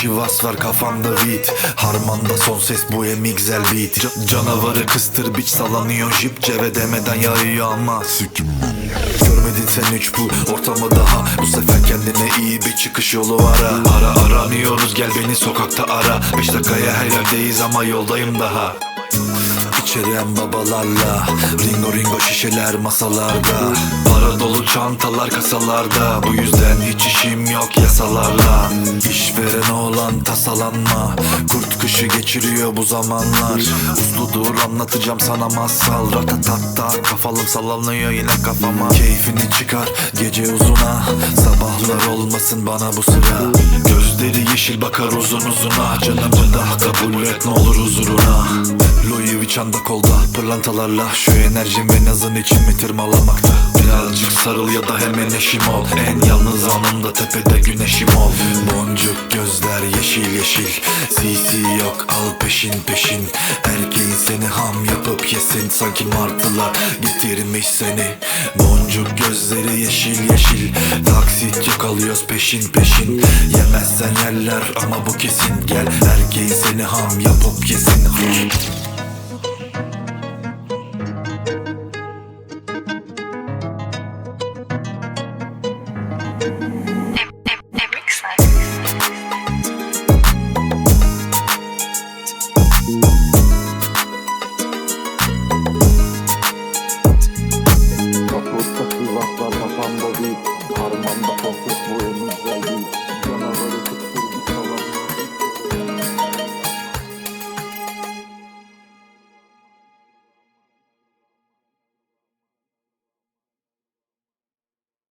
şivas var kafamda beat. Harmanda son ses bu emigzel beat. Ca- Canavarı kıstır biç salanıyor. Jip Ceve demeden yağıyor ama Görmedin sen hiç bu ortamı daha. Bu sefer kendine iyi bir çıkış yolu ara. Ara aranıyoruz. Gel beni sokakta ara. Beş dakikaya her yerdeyiz ama yoldayım daha İçeren babalarla Ringo ringo şişeler masalarda Para dolu çantalar kasalarda. Bu yüzden hiç işim yok yasalarla. İşveren olan tasalanma Kurt kışı geçiriyor bu zamanlar. Uslu dur anlatacağım sana masal. Ratatatta kafalım sallanıyor yine kafama. Keyfini çıkar gece uzuna. Sabahlar olmasın bana bu sıra. Gözleri yeşil bakar uzun uzuna. Canımı da kabul et ne olur huzuruna Vuitton'da kolda pırlantalarla Şu enerjim ve nazın içimi tırmalamakta. Birazcık sarıl ya da hemen eşim ol. En yalnız anımda tepede güneşim ol. Boncuk gözler yeşil yeşil CC yok al peşin peşin. Erkeğin seni ham yapıp yesin Sanki martılar getirmiş seni. Boncuk gözleri yeşil yeşil Taksit yok alıyoruz peşin peşin. Yemezsen yerler ama bu kesin. Gel erkeğin seni ham yapıp yesin kafamda bir Parmağımda pofus bu en